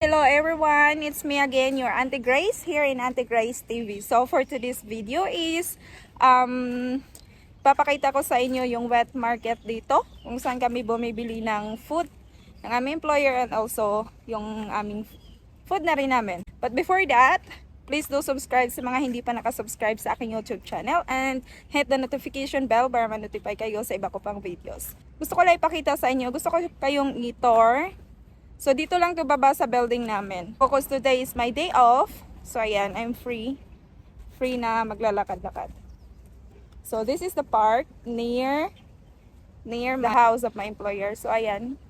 Hello everyone, it's me again, your Auntie Grace here in Auntie Grace TV. So for today's video is um papakita ko sa inyo yung wet market dito kung saan kami bumibili ng food ng aming employer and also yung aming food na rin namin. But before that, please do subscribe sa mga hindi pa nakasubscribe sa aking YouTube channel and hit the notification bell para ma-notify kayo sa iba ko pang videos. Gusto ko lang ipakita sa inyo, gusto ko kayong i-tour So, dito lang to baba sa building namin. Focus today is my day off. So, ayan, I'm free. Free na maglalakad-lakad. So, this is the park near near the house of my employer. So, ayan.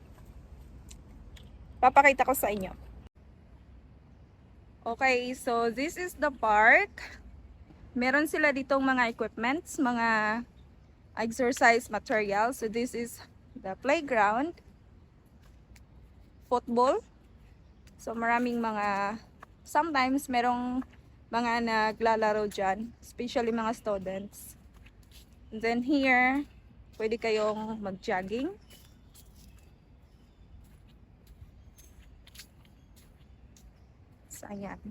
Papakita ko sa inyo. Okay, so this is the park. Meron sila ditong mga equipments, mga exercise materials. So, this is the playground football. So maraming mga sometimes merong mga naglalaro dyan, especially mga students. And then here, pwede kayong mag-jogging. So, ayan.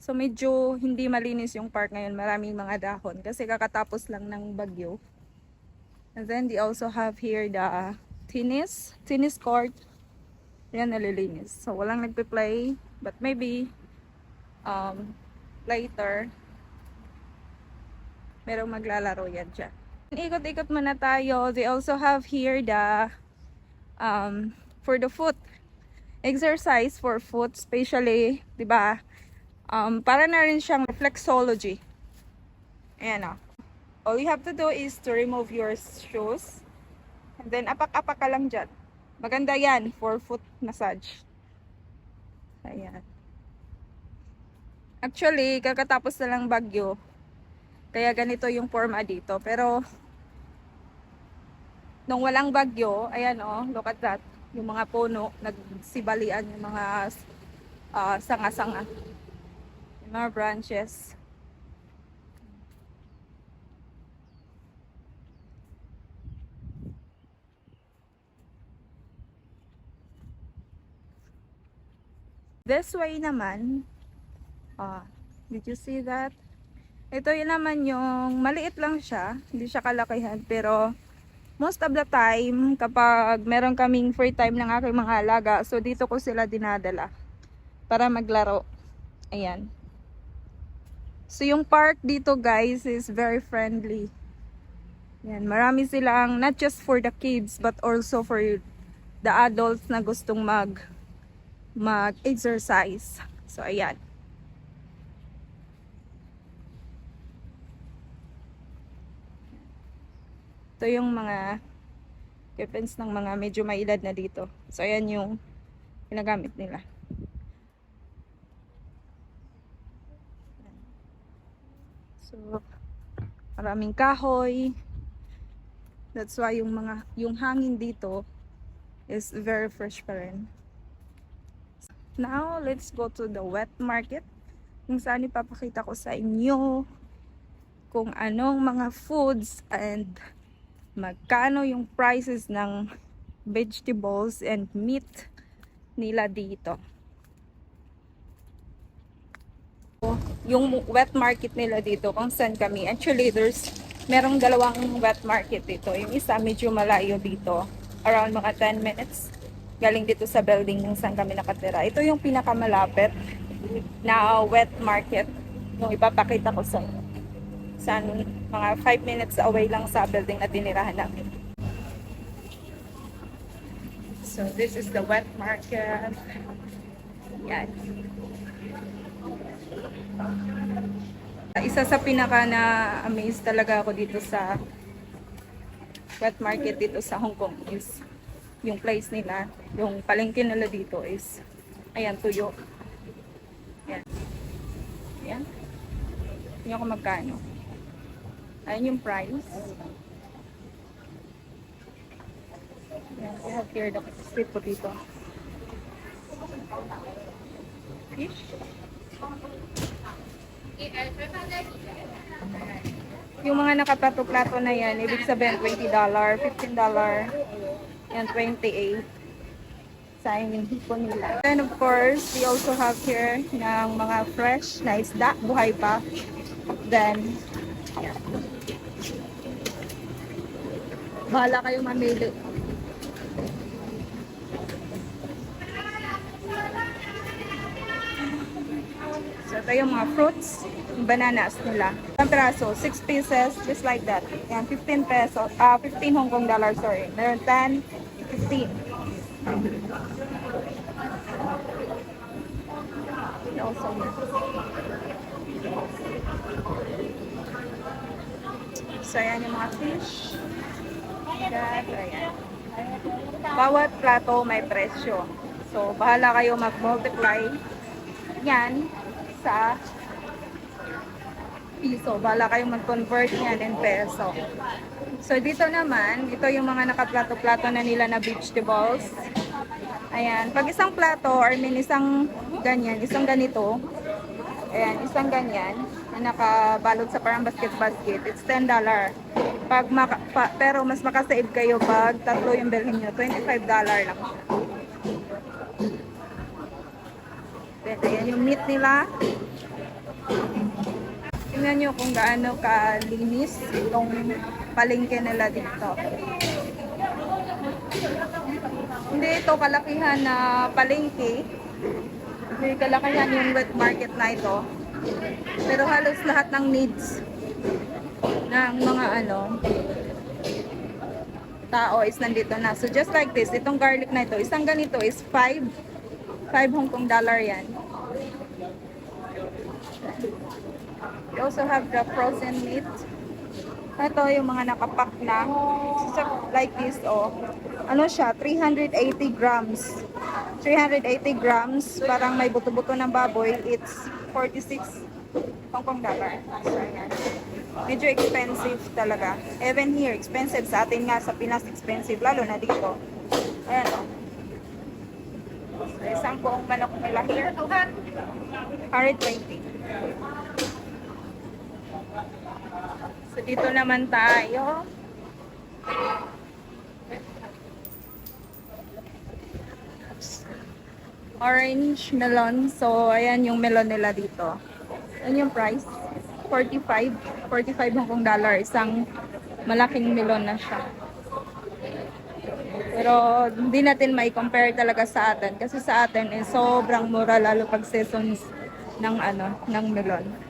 So medyo hindi malinis yung park ngayon, maraming mga dahon kasi kakatapos lang ng bagyo. And then they also have here the tennis, tennis court. Yan, nalilinis. So, walang nagpe-play. But maybe, um, later, merong maglalaro yan dyan. Ikot-ikot muna tayo. They also have here the, um, for the foot, exercise for foot, especially, di ba, um, para na rin siyang reflexology. Ayan o. All you have to do is to remove your shoes. And then, apak-apak ka lang dyan. Maganda yan for foot massage. Ayan. Actually, kakatapos na lang bagyo. Kaya ganito yung forma dito. Pero, nung walang bagyo, ayan oh, look at that. Yung mga puno, nagsibalian yung mga ah, sanga-sanga. yung mga branches. This way naman, ah, did you see that? Ito yun naman yung maliit lang siya, hindi siya kalakihan, pero most of the time, kapag meron kaming free time ng aking mga alaga, so dito ko sila dinadala para maglaro. Ayan. So yung park dito guys is very friendly. Yan, marami silang not just for the kids but also for the adults na gustong mag mag-exercise. So, ayan. Ito yung mga weapons ng mga medyo may edad na dito. So, ayan yung ginagamit nila. So, maraming kahoy. That's why yung mga yung hangin dito is very fresh pa rin. Now, let's go to the wet market. Kung saan ipapakita ko sa inyo kung anong mga foods and magkano yung prices ng vegetables and meat nila dito. Yung wet market nila dito, kung saan kami. Actually, there's merong dalawang wet market dito. Yung isa medyo malayo dito. Around mga 10 minutes galing dito sa building kung saan kami nakatira. Ito yung pinakamalapit na wet market. Yung ipapakita ko sa inyo. Saan mga 5 minutes away lang sa building na tinirahan namin. So this is the wet market. Yan. Isa sa pinaka na amaze talaga ako dito sa wet market dito sa Hong Kong is yung place nila, yung palengke nila dito is, ayan, tuyo. Ayan. Ayan. Tingnan ko magkano. Ayan yung price. Ayan, we have here the sweet potato. Fish. Yung mga nakaplato-plato na yan, ibig sabihin $20, $15, yan, 28. sa hipon nila. And of course, we also have here ng mga fresh na isda, buhay pa. Then, yeah. Bahala kayo mamili. So, ito yung mga fruits, yung bananas nila. Ang peraso, 6 pieces, just like that. Yan, 15 pesos, ah, 15 Hong Kong dollar, sorry. Meron 10, 15. Also, So, ayan yung mga fish. That, ayan. Bawat plato may presyo. So, bahala kayo mag-multiply yan sa piso. Bahala kayong mag-convert yan in peso. So, dito naman, ito yung mga nakaplato-plato na nila na vegetables. Ayan. Pag isang plato, or mean isang ganyan, isang ganito, ayan, isang ganyan, na nakabalot sa parang basket-basket, it's $10. Pag maka, pa, pero mas makasave kayo pag tatlo yung bilhin nyo, $25 lang siya. Ayan yung meat nila. Tingnan nyo kung gaano kalinis itong palengke nila dito. Hindi ito kalakihan na palengke. Hindi kalakihan yung wet market na ito. Pero halos lahat ng needs ng mga ano tao is nandito na. So just like this, itong garlic na ito, isang ganito is 5 5 Hong Kong dollar yan. Also have the frozen meat. Ito yung mga nakapak na. Like this, oh. Ano siya? 380 grams. 380 grams. Parang may buto-buto ng baboy. It's 46 Hong Kong dollar. So. Medyo expensive talaga. Even here, expensive. Sa atin nga, sa Pinas, expensive. Lalo na dito. Ayan, oh. So, isang buong manok nila here. 120. So, dito naman tayo. Orange melon. So, ayan yung melon nila dito. Ano yung price? 45. 45 Hong dollar. Isang malaking melon na siya. Pero hindi natin may compare talaga sa atin kasi sa atin eh sobrang mura lalo pag seasons ng ano, ng melon.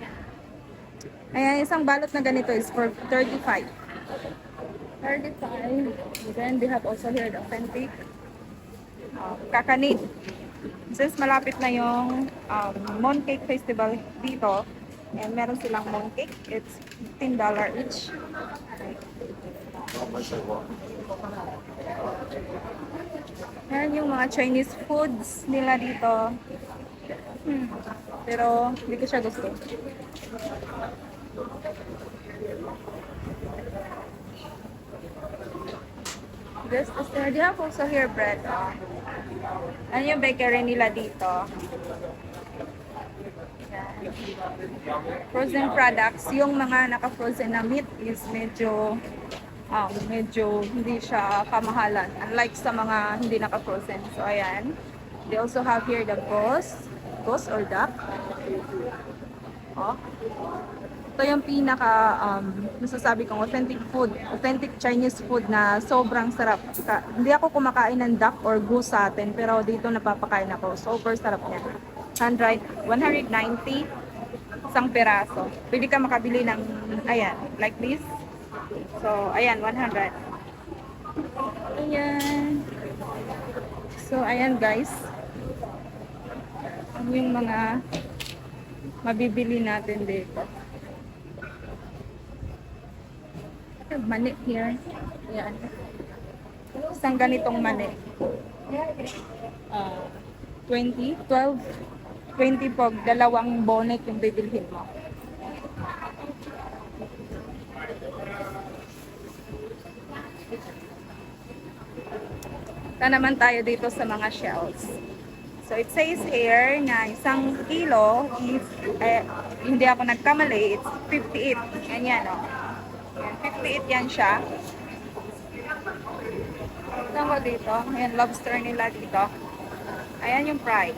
Ayan, isang balot na ganito is for 35. 35. Then they have also here the authentic uh, kakanit. Since malapit na yung um, Mooncake Festival dito, and meron silang mooncake, it's $15 each. Ayan yung mga Chinese foods nila dito. Hmm. Pero hindi ko siya gusto. This is there. They have also here bread. Oh. Ano yung bakery nila dito? Frozen products. Yung mga naka-frozen na meat is medyo um, medyo hindi siya kamahalan. Unlike sa mga hindi naka-frozen. So, ayan. They also have here the ghost. Ghost or duck. Oh. Ito yung pinaka um, masasabi kong authentic food, authentic Chinese food na sobrang sarap. Ka, hindi ako kumakain ng duck or goose sa atin, pero dito napapakain ako. Super sarap niya. 100, 190 isang peraso. Pwede ka makabili ng, ayan, like this. So, ayan, 100. Ayan. So, ayan guys. Ano yung mga mabibili natin dito. Mani here. Ayan. Isang ganitong mani. Uh, 20, 12, 20 pog, dalawang bonnet yung bibilhin mo. Ito naman tayo dito sa mga shells. So it says here na isang kilo is, eh, hindi ako nagkamali, it's 58. Yan yan, oh. 58 yan siya. Saan ko dito? Ayan, lobster nila dito. Ayan yung price.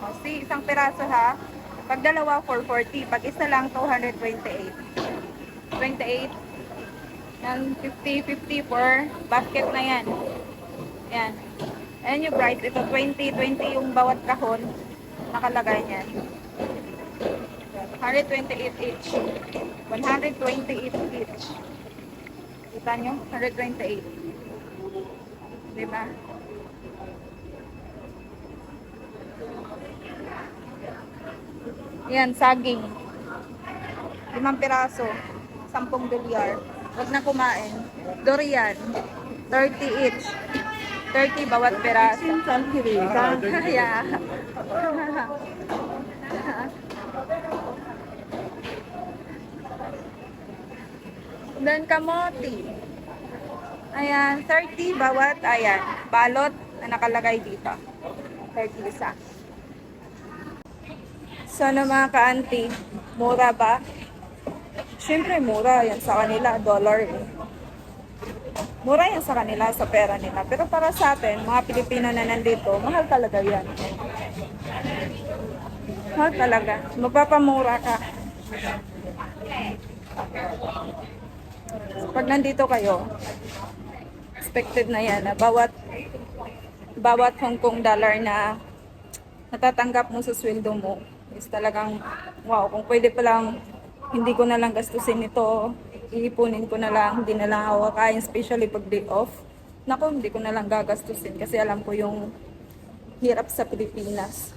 O, see, isang piraso ha. Pag dalawa, 440. Pag isa lang, 228. 28. Yan, 50, 50 per basket na yan. Yan. Ayan yung price. Ito, 20, 20 yung bawat kahon. Nakalagay niyan. 128 each. 128 each. Kita nyo? 128. Diba? Yan, saging. Limang piraso. Sampung dolyar. Huwag na kumain. Durian. 30 each. 30 bawat piraso. yeah. Then kamote. Ayan, 30 bawat, ayan, balot na nakalagay dito. 30 isa. So, ano mga ka-auntie, mura ba? Siyempre, mura yan sa kanila, dollar. eh. Mura yan sa kanila, sa pera nila. Pero para sa atin, mga Pilipino na nandito, mahal talaga yan. Mahal talaga. Magpapamura ka. Pag nandito kayo, expected na yan na bawat bawat Hong Kong dollar na natatanggap mo sa sweldo mo is talagang wow, kung pwede pa lang hindi ko na lang gastusin ito, iipunin ko na lang, hindi na lang ako kakain, especially pag day off. Naku, hindi ko na lang gagastusin kasi alam ko yung hirap sa Pilipinas.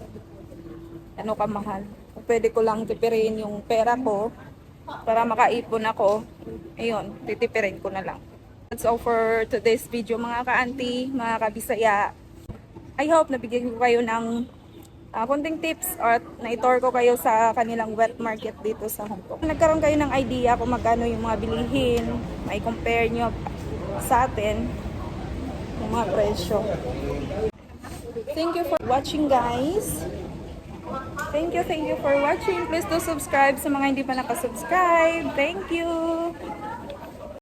Ano kamahal. Kung pwede ko lang tipirin yung pera ko para makaipon ako, ayun, titipirin ko na lang. That's all for today's video mga ka-auntie, mga kabisaya. I hope nabigyan ko kayo ng ah, konting tips or na-tour ko kayo sa kanilang wet market dito sa Hong Kong. Nagkaroon kayo ng idea kung magkano yung mga bilihin, may compare nyo sa atin yung mga presyo. Thank you for watching guys. Thank you, thank you for watching. Please do subscribe sa mga hindi pa nakasubscribe. Thank you.